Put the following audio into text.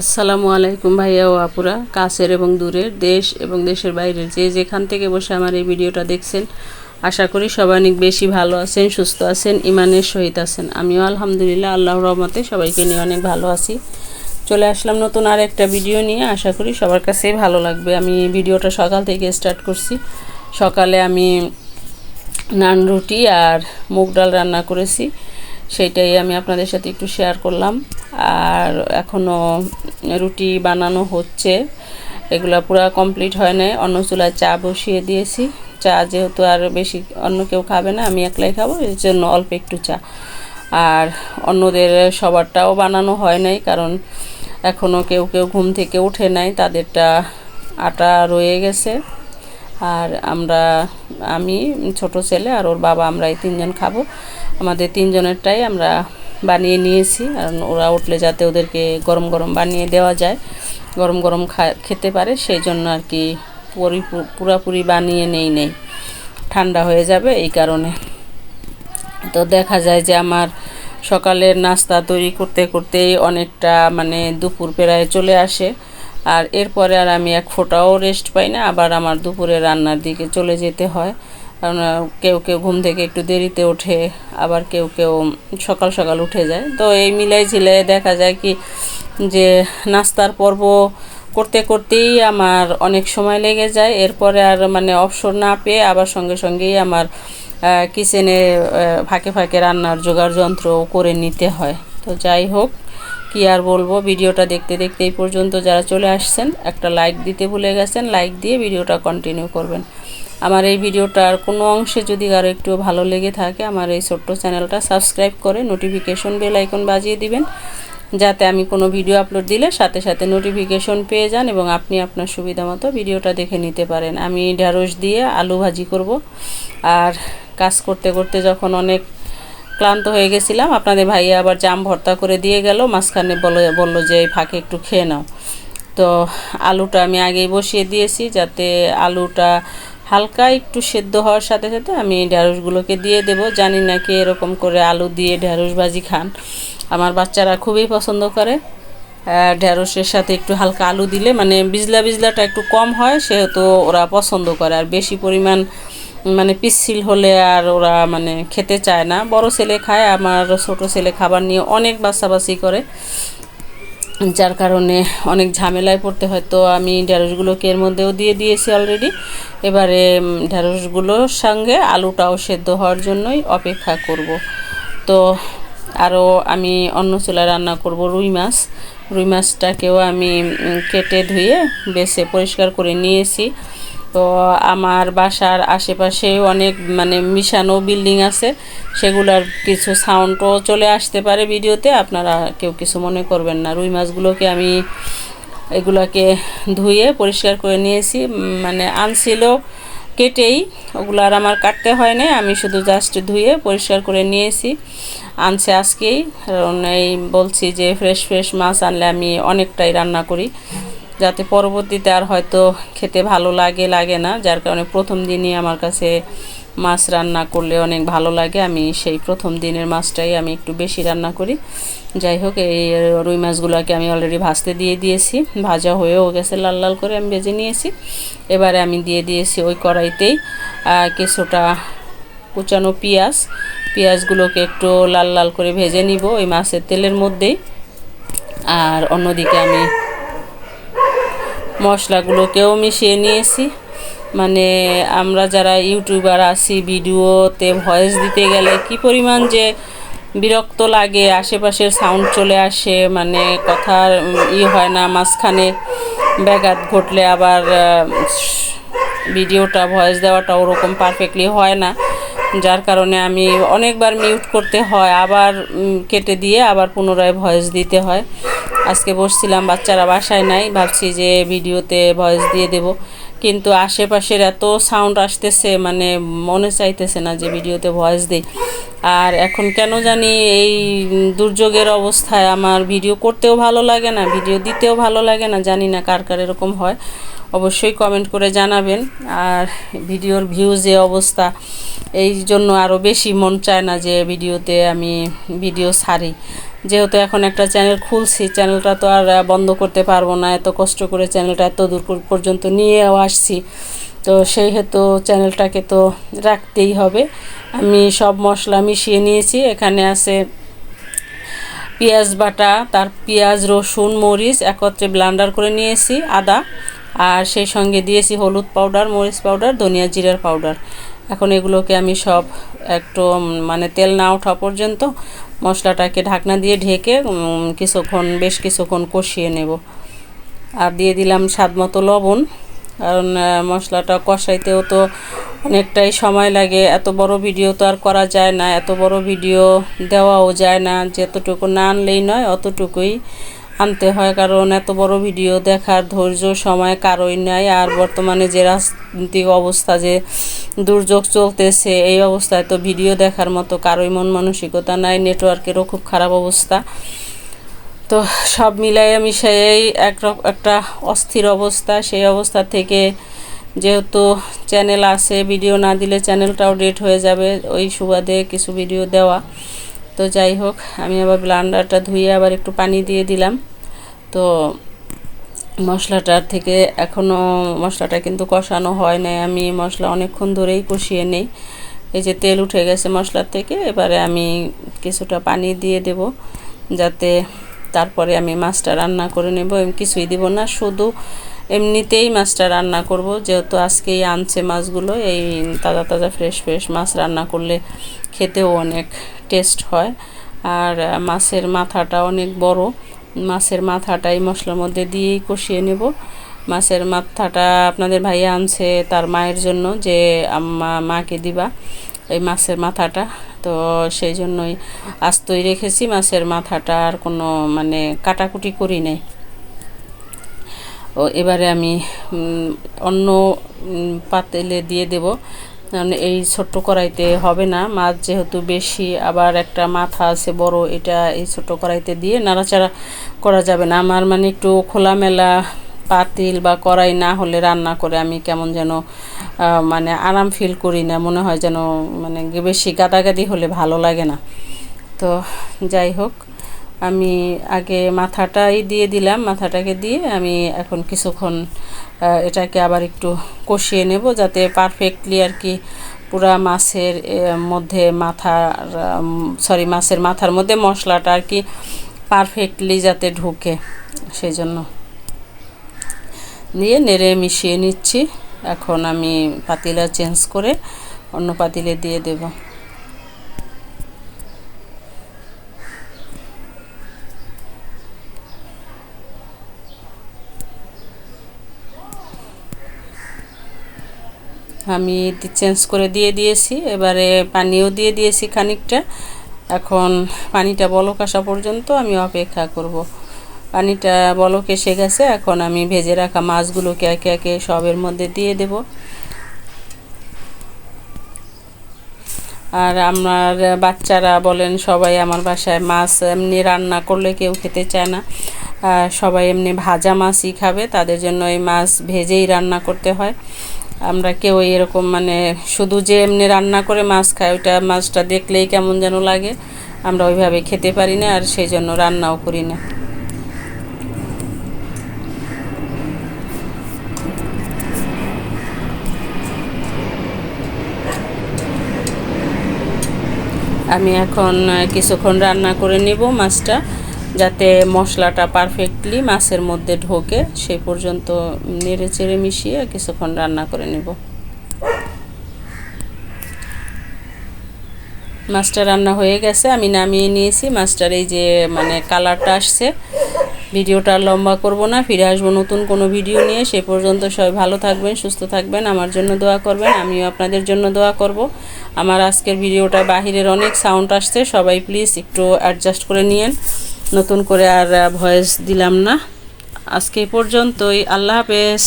আসসালামু আলাইকুম ভাইয়া ও আপুরা। কাছের এবং দূরের দেশ এবং দেশের বাইরের যে যেখান থেকে বসে আমার এই ভিডিওটা দেখছেন, আশা করি সবাই অনেক বেশি ভালো আছেন, সুস্থ আছেন ইমানের সহিত আছেন। আমিও আলহামদুলিল্লাহ আল্লাহ রহমতে সবাইকে নিয়ে অনেক ভালো আছি। চলে আসলাম নতুন আর একটা ভিডিও নিয়ে। আশা করি সবার কাছেই ভালো লাগবে। আমি ভিডিওটা সকাল থেকে স্টার্ট করছি। সকালে আমি নান রুটি আর মুগ ডাল রান্না করেছি। সেইটাই আমি আপনাদের সাথে একটু শেয়ার করলাম। আর এখনও রুটি বানানো হচ্ছে। এগুলো পুরো কমপ্লিট হয় নাই। অন্য চুলায় চা বসিয়ে দিয়েছি। চা যেহেতু আর বেশি অন্য কেউ খাবে না, আমি একলাই খাব, এর জন্য অল্প একটু চা। আর অন্যদের সবারটাও বানানো হয় নাই, কারণ এখনও কেউ কেউ ঘুম থেকে উঠে নাই, তাদেরটা আটা রয়ে গেছে। আর আমরা, আমি, ছোট ছেলে আর ওর বাবা আমরা এই তিনজন খাব। আমাদের তিনজনেরটাই আমরা বানিয়ে নিয়েছি। কারণ ওরা উঠলে যাতে ওদেরকে গরম গরম বানিয়ে দেওয়া যায়, গরম গরম খেতে পারে, সেই জন্য আর কি পরি, পুরাপুরি বানিয়ে নেই নেই। ঠান্ডা হয়ে যাবে এই কারণে। তো দেখা যায় যে আমার সকালের নাস্তা তৈরি করতে করতেই অনেকটা মানে দুপুর প্রায় চলে আসে। আর এরপরে আর আমি এক ফোঁটাও রেস্ট পাই না, আবার আমার দুপুরে রান্নার দিকে চলে যেতে হয়। কারণ কেউ কেউ ঘুম থেকে একটু দেরিতে ওঠে, আবার কেউ কেউ সকাল সকাল উঠে যায়। তো এই মিলাই ঝিলে দেখা যায় কি, যে নাস্তার পর্ব করতে করতেই আমার অনেক সময় লেগে যায়। এরপরে আর মানে অবসর না পেয়ে আবার সঙ্গে সঙ্গেই আমার কিচেনে ফাঁকে ফাঁকে রান্নার জোগাড় যন্ত্র করে নিতে হয়। তো যাই হোক কি আর বলব, ভিডিওটা দেখতে দেখতে এই পর্যন্ত যারা চলে আসছেন, একটা লাইক দিতে ভুলে গেছেন লাইক দিয়ে ভিডিওটা কন্টিনিউ করবেন। আমার এই ভিডিওটার কোনো অংশে যদি আরও একটু ভালো লেগে থাকে, আমার এই ছোট্ট চ্যানেলটা সাবস্ক্রাইব করে নোটিফিকেশন বেল আইকন বাজিয়ে দিবেন, যাতে আমি কোনো ভিডিও আপলোড দিলে সাথে সাথে নোটিফিকেশন পেয়ে যান এবং আপনি আপনার সুবিধা মতো ভিডিওটা দেখে নিতে পারেন। আমি ঢ্যাঁড়স দিয়ে আলু ভাজি করব। আর কাজ করতে করতে যখন অনেক ক্লান্ত হয়ে গেছিলাম। আপনাদের ভাইয়া আবার জাম ভর্তা করে দিয়ে গেল। মাঝখানে বলে, বলল যে, এই ফাঁকে একটু খেয়ে নাও। তো আলুটা আমি আগেই বসিয়ে দিয়েছি যাতে আলুটা হালকা একটু সেদ্ধ হওয়ার সাথে সাথে আমি ঢ্যাঁড়সগুলোকে দিয়ে দেব। জানি না কি এরকম করে আলু দিয়ে ঢ্যাঁড়স ভাজি খান। আমার বাচ্চারা খুবই পছন্দ করে। ঢ্যাঁড়সের সাথে একটু হালকা আলু দিলে মানে বিজলা বিজলাটা একটু কম হয়, সেহেতু ওরা পছন্দ করে। আর বেশি পরিমাণ মানে পিচ্ছিল হলে আর ওরা মানে খেতে চায় না। বড় ছেলে খায়, আমার ছোট ছেলে খাবার নিয়ে অনেক বাসাবাসি করে। যার কারণে অনেক ঝামেলায় পড়তে হয়। তো আমি ঢ্যাঁড়সগুলোকে এর মধ্যেও দিয়ে দিয়েছি অলরেডি এবারে ঢ্যাঁড়সগুলোর সঙ্গে আলুটাও সেদ্ধ হওয়ার জন্যই অপেক্ষা করব। তো আরও আমি অন্য চুলায় রান্না করব রুই মাছ। রুই মাছটাকেও আমি কেটে ধুয়ে বেছে পরিষ্কার করে নিয়েছি। তো আমার বাসার আশেপাশে অনেক মানে মিশানো বিল্ডিং আছে। সেগুলার কিছু সাউন্ডও চলে আসতে পারে ভিডিওতে, আপনারা কেউ কিছু মনে করবেন না। রুই মাছগুলোকে আমি এগুলোকে ধুয়ে পরিষ্কার করে নিয়েছি মানে আনছিল কেটেই ওগুলো আর আমার কাটতে হয় না আমি শুধু জাস্ট ধুয়ে পরিষ্কার করে নিয়েছি। আনছে আজকেই, কারণ এই বলছি যে ফ্রেশ ফ্রেশ মাছ আনলে আমি অনেকটাই রান্না করি। যাতে পরবর্তীতে আর হয়তো খেতে ভালো লাগে লাগে না। যার কারণে প্রথম দিনই আমার কাছে মাছ রান্না করলে অনেক ভালো লাগে। আমি সেই প্রথম দিনের মাছটাই আমি একটু বেশি রান্না করি। যাই হোক, এই রুই মাছগুলোকে আমি অলরেডি ভাজতে দিয়ে দিয়েছি। ভাজা হয়েও গেছে, লাল লাল করে আমি ভেজে নিয়েছি। এবারে আমি দিয়ে দিয়েছি ওই কড়াইতেই কিছুটা কুচানো পেঁয়াজ। পেঁয়াজগুলোকে একটু লাল লাল করে ভেজে নিব ওই মাছের তেলের মধ্যেই। আর অন্যদিকে আমি মশলাগুলোকেও মিশিয়ে নিয়েছি। মানে আমরা যারা ইউটিউবার আছি, ভিডিওতে ভয়েস দিতে গেলে কি পরিমাণ যে বিরক্ত লাগে, আশেপাশের সাউন্ড চলে আসে মানে কথার ই হয় না, মাঝখানে ব্যাঘাত ঘটলে আবার ভিডিওটা ভয়েস দেওয়াটা ওরকম পারফেক্টলি হয় না। যার কারণে আমি অনেকবার মিউট করতে হয়, আবার কেটে দিয়ে আবার পুনরায় ভয়েস দিতে হয়। আজকে বসছিলাম, বাচ্চারা বাসায় নাই, ভাবছি যে ভিডিওতে ভয়েস দিয়ে দেব। কিন্তু আশেপাশের এত সাউন্ড আসতেছে মানে মনে চাইতেছে না যে ভিডিওতে ভয়েস দিই। আর এখন কেন জানি এই দুর্যোগের অবস্থায় আমার ভিডিও করতেও ভালো লাগে না ভিডিও দিতেও ভালো লাগে না, জানি না কার কার এরকম হয়। অবশ্যই কমেন্ট করে জানাবেন। আর ভিডিওর ভিউ যে অবস্থা, এই জন্য আরও বেশি মন চায় না যে ভিডিওতে আমি ভিডিও ছাড়ি। যেহেতু এখন একটা চ্যানেল খুলছি চ্যানেলটা তো আর বন্ধ করতে পারব না। এত কষ্ট করে চ্যানেলটা এত দূর পর- পর্যন্ত নিয়েও আসছি। তো সেই হেতু চ্যানেলটাকে তো রাখতেই হবে। আমি সব মশলা মিশিয়ে নিয়েছি। এখানে আছে পেঁয়াজ বাটা, তার পেঁয়াজ, রসুন, মরিচ একত্রে ব্লান্ডার করে নিয়েছি, আদা। আর সেই সঙ্গে দিয়েছি হলুদ পাউডার মরিচ পাউডার ধনিয়া জিরার পাউডার এখন এগুলোকে আমি সব একটু মানে তেল না ওঠা পর্যন্ত মশলাটাকে ঢাকনা দিয়ে ঢেকে কিছুক্ষণ, বেশ কিছুক্ষণ কষিয়ে নেব। আর দিয়ে দিলাম স্বাদ মতো লবণ, কারণ মশলাটা কষাইতেও তো অনেকটাই সময় লাগে। এত বড় ভিডিও তো আর করা যায় না, এত বড় ভিডিও দেওয়াও যায় না। যতটুকু না আনলেই নয়, অতটুকুই আনতে হয়, কারণ এত বড় ভিডিও দেখার ধৈর্য সময় কারোই নাই। আর বর্তমানে যে রাজনৈতিক অবস্থা যে দুর্যোগ চলতেছে, এই অবস্থায় তো ভিডিও দেখার মতো কারোই মন মানসিকতা নাই, নেটওয়ার্কেরও খুব খারাপ অবস্থা। তো সব মিলাই মিশাই এক একটা অস্থির অবস্থা। সেই অবস্থা থেকে যেহেতু চ্যানেল আছে, ভিডিও না দিলে চ্যানেলটাও ডেট হয়ে যাবে ওই সুবাদে কিছু ভিডিও দেওয়া। তো যাই হোক, আমি আবার ব্লান্ডারটা ধুয়ে আবার একটু পানি দিয়ে দিলাম। তো মশলাটার থেকে এখনও মশলাটা কিন্তু কষানো হয় নাই। আমি মশলা অনেকক্ষণ ধরেই কষিয়ে নেই। এই যে তেল উঠে গেছে মশলার থেকে, এবারে আমি কিছুটা পানি দিয়ে দেব যাতে তারপরে আমি মাছটা রান্না করে নেব। কিছুই দিব না, শুধু এমনিতেই মাছটা রান্না করব। যেহেতু আজকেই আনছে মাছগুলো, এই তাজা তাজা ফ্রেশ ফ্রেশ মাছ রান্না করলে খেতেও অনেক টেস্ট হয়। আর মাছের মাথাটা অনেক বড়। মাছের মাথাটা এই মশলার মধ্যে দিয়েই কষিয়ে নেব। মাছের মাথাটা আপনাদের ভাইয়া আনছে তার মায়ের জন্য যে আম্মা মাকে দিবা এই মাছের মাথাটা। তো সেই জন্যই আস্তই রেখেছি, মাছের মাথাটা আর কোনো মানে কাটাকুটি করি নাই। ও এবারে আমি অন্য পাতেলে দিয়ে দেব। কারণ এই ছোট্ট কড়াইতে হবে না। মাছ যেহেতু বেশি, আবার একটা মাথা আছে বড়, এটা এই ছোট্ট কড়াইতে দিয়ে নাড়াচাড়া করা যাবে না। আমার মানে একটু খোলামেলা পাতিল বা কড়াই না হলে রান্না করে আমি কেমন যেন মানে আরাম ফিল করি না। মনে হয় যেন মানে বেশি গাদাগাদি হলে ভালো লাগে না। তো যাই হোক আমি আগে মাথাটাই দিয়ে দিলাম, মাথাটাকে দিয়ে আমি এখন কিছুক্ষণ এটাকে আবার একটু কষিয়ে নেব যাতে পারফেক্টলি আর কি পুরা মাছের মধ্যে মাথার সরি মাছের মাথার মধ্যে মশলাটা আর কি পারফেক্টলি যাতে ঢুকে সেই জন্য দিয়ে নেড়ে মিশিয়ে নিচ্ছি। এখন আমি পাতিলা চেঞ্জ করে অন্য পাতিলে দিয়ে দেবো। আমি চেঞ্জ করে দিয়ে দিয়েছি। এবারে পানিও দিয়ে দিয়েছি খানিকটা। এখন পানিটা বলক আসা পর্যন্ত আমি অপেক্ষা করব। পানিটা বলক এসে গেছে, এখন আমি ভেজে রাখা মাছগুলোকে একে একে সবের মধ্যে দিয়ে দেব। আর আমার বাচ্চারা বলেন, সবাই আমার বাসায় মাছ এমনি রান্না করলে কেউ খেতে চায় না। সবাই এমনি ভাজা মাছই খাবে, তাদের জন্য এই মাছ ভেজেই রান্না করতে হয়। আমরা কেউ এরকম মানে শুধু যে এমনি রান্না করে মাছ খায়, ওইটা মাছটা দেখলেই কেমন যেন লাগে। আমরা ওইভাবে খেতে পারি না আর সেই জন্য রান্নাও করি না। আমি এখন কিছুক্ষণ রান্না করে নেব মাছটা। যাতে মশলাটা পারফেক্টলি মাছের মধ্যে ঢোকে সেই পর্যন্ত নেড়ে চেড়ে মিশিয়ে কিছুক্ষণ রান্না করে নেব। মাছটা রান্না হয়ে গেছে, আমি নামিয়ে নিয়েছি। মাছটার এই যে মানে কালারটা আসছে, ভিডিওটা লম্বা করব না, ফিরে আসব নতুন কোনো ভিডিও নিয়ে। সে পর্যন্ত সবাই ভালো থাকবেন, সুস্থ থাকবেন, আমার জন্য দোয়া করবেন, আমিও আপনাদের জন্য দোয়া করব। আমার আজকের ভিডিওটা বাহিরের অনেক সাউন্ড আসছে, সবাই প্লিজ একটু অ্যাডজাস্ট করে নিয়েন। নতুন করে আর ভয়েস দিলাম না। আজকে পর্যন্তই। আল্লাহ হাফেজ।